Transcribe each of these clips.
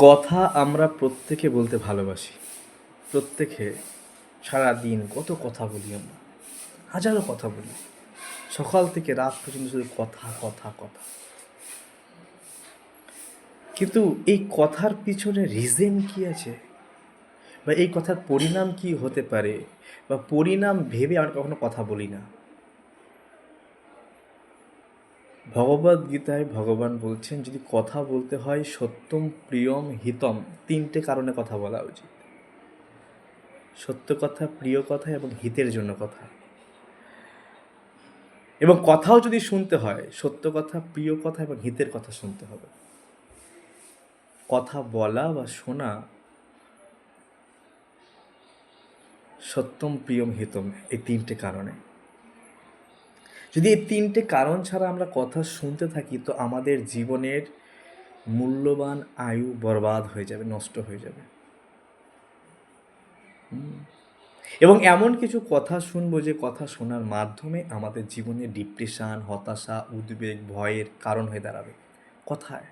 কথা আমরা প্রত্যেকে বলতে ভালোবাসি। প্রত্যেকে সারা দিন কত কথা বলি আমরা। হাজারো কথা বলি। সকাল থেকে রাত পর্যন্ত শুধু কথা কথা কথা। কিন্তু এই কথার পিছনে রিজন কি আছে? বা এই কথার পরিণাম কি হতে পারে? বা পরিণাম ভেবে আমরা কখনো কথা বলি না। ভগবদ গীতায় ভগবান বলছেন, যদি কথা বলতে হয় সত্যম প্রিয়ম হিতম। তিনটে কারণে কথা বলা উচিত। সত্য কথা, প্রিয় কথা এবং হিতের জন্য কথা। এবং কথাও যদি শুনতে হয়, সত্য কথা, প্রিয় কথা এবং হিতের কথা শুনতে হবে। কথা বলা বা শোনা সত্যম প্রিয়ম হিতম, এই তিনটে কারণে। যদি এই তিনটে কারণ ছাড়া আমরা কথা শুনতে থাকি, তো আমাদের জীবনের মূল্যবান আয়ু বরবাদ হয়ে যাবে, নষ্ট হয়ে যাবে। এবং এমন কিছু কথা শুনব যে কথা শোনার মাধ্যমে আমাদের জীবনে ডিপ্রেশান, হতাশা, উদ্বেগ, ভয়ের কারণ হয়ে দাঁড়াবে। কথায়।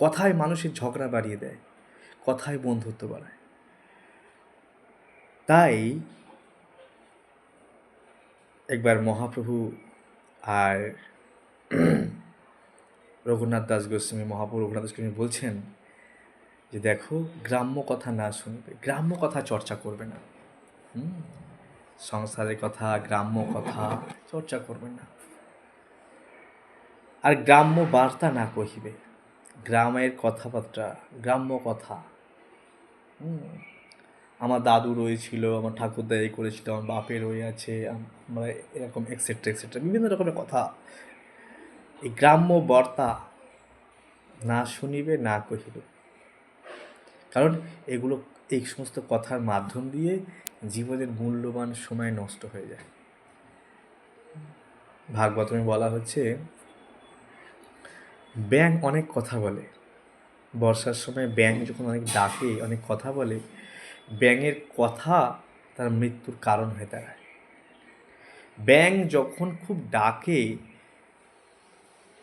কথায় মানুষের ঝগড়া বাড়িয়ে দেয়। কথায় বন্ধুত্ব বাড়ায়। তাই একবার মহাপ্রভু আর রঘুনাথ দাস গোস্বামী, মহাপ্রভু রঘুনাথ দাস গোস্বামী বলছেন যে দেখো, গ্রাম্য কথা না শুনবে, গ্রাম্য কথা চর্চা করবে না? সংসারের কথা, গ্রাম্য কথা চর্চা করবে না। আর গ্রাম্য বার্তা না কহিবে, গ্রামের কথাবার্তা, গ্রাম্য কথা। আমার দাদু রয়েছিল, আমার ঠাকুরদা এই করেছিল, আমার বাপের রয়ে আছে আমরা এরকম এক্সেট্রা এক্সেট্রা বিভিন্ন রকমের কথা। এই গ্রাম্য বর্তা না শুনিবে, না কহিবে। কারণ এগুলো, এই সমস্ত কথার মাধ্যম দিয়ে জীবনের মূল্যবান সময় নষ্ট হয়ে যায়। ভাগবতমে বলা হচ্ছে ব্যাং অনেক কথা বলে। বর্ষার সময় ব্যাং যখন অনেক ডাকে, অনেক কথা বলে ব্যাঙের কথা তার মৃত্যুর কারণ হয়ে দাঁড়ায়। ব্যাং যখন খুব ডাকে,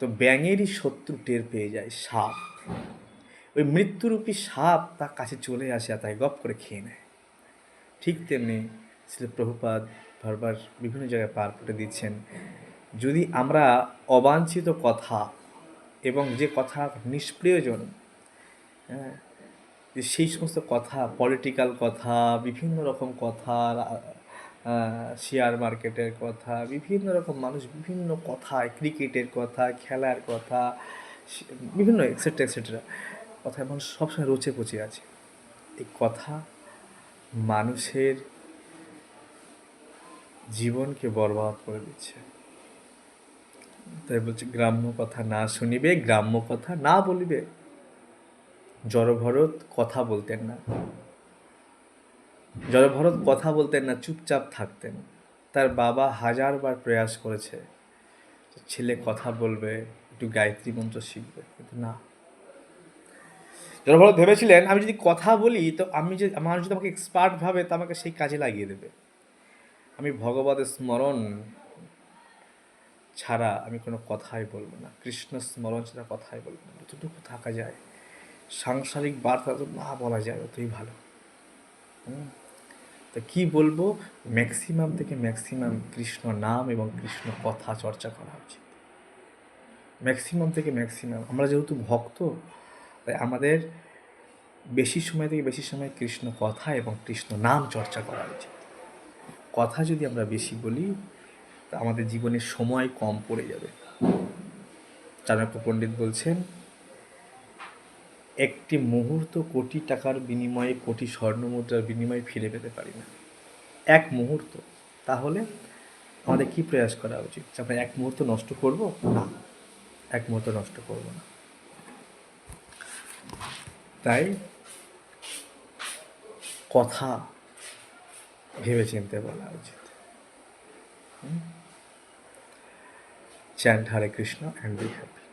তো ব্যাঙেরই শত্রু টের পেয়ে যায়, সাপ। ওই মৃত্যুরূপী সাপ তার কাছে চলে আসে আর তাই গপ করে খেয়ে নেয়। ঠিক তেমনি শ্রী প্রভুপাদ বারবার বিভিন্ন জায়গায় পার করে দিচ্ছেন, যদি আমরা অবাঞ্ছিত কথা এবং যে কথা নিষ্প্রয়োজন হ্যাঁ যে সেই সমস্ত কথা পলিটিক্যাল কথা, বিভিন্ন রকম কথা শেয়ার মার্কেটের কথা, বিভিন্ন রকম মানুষ বিভিন্ন কথায় ক্রিকেটের কথা, খেলার কথা বিভিন্ন এক্সেট্রা এক্সেট্রা কথায় মানুষ সবসময় রোচে পচে আছে। এই কথা মানুষের জীবনকে বরবাদ করে দিচ্ছে। তাই বলছে, গ্রাম্য কথা না শুনিবে, গ্রাম্য কথা না বলিবে। জড়ভরত কথা বলতেন না। জড়ভরত কথা বলতেন না, চুপচাপ থাকতেন। তার বাবা হাজারবার প্রয়াস করেছে ছেলে কথা বলবে, একটু গায়ত্রী মন্ত্র শিখবে, কিন্তু না। জড়ভরত ভেবেছিলেন, আমি যদি কথা বলি, তো আমি যে, মানুষ যদি আমাকে এক্সপার্ট ভাবে, তো আমাকে সেই কাজে লাগিয়ে দেবে। আমি ভগবতের স্মরণ ছাড়া আমি কোনো কথাই বলব না। কৃষ্ণ স্মরণ ছাড়া কথাই বলব না। যতটুকু থাকা যায়। সাংসারিক বার্তা তো না বলা যায়, অতই ভালো। তো কী বলব? ম্যাক্সিমাম থেকে ম্যাক্সিমাম কৃষ্ণ নাম এবং কৃষ্ণ কথা চর্চা করা উচিত। ম্যাক্সিমাম থেকে ম্যাক্সিমাম। আমরা যেহেতু ভক্ত, তাই আমাদের বেশি সময় থেকে বেশি সময় কৃষ্ণ কথা এবং কৃষ্ণ নাম চর্চা করা উচিত। কথা যদি আমরা বেশি বলি, তা আমাদের জীবনে সময় কম পড়ে যাবে। চাণক্য পণ্ডিত বলছেন একটি মুহূর্ত কোটি টাকার বিনিময়ে, কোটি স্বর্ণ মুদ্রার বিনিময়ে ফিরে পেতে পারি না। এক মুহূর্ত। তাহলে আমাদের কি প্রয়াস করা উচিত? আমরা এক মুহূর্ত নষ্ট করব? না। এক মুহূর্ত নষ্ট করব না। তাই কথা ভেবে চিনতে বলা উচিত। Chant, Hare Krishna and be happy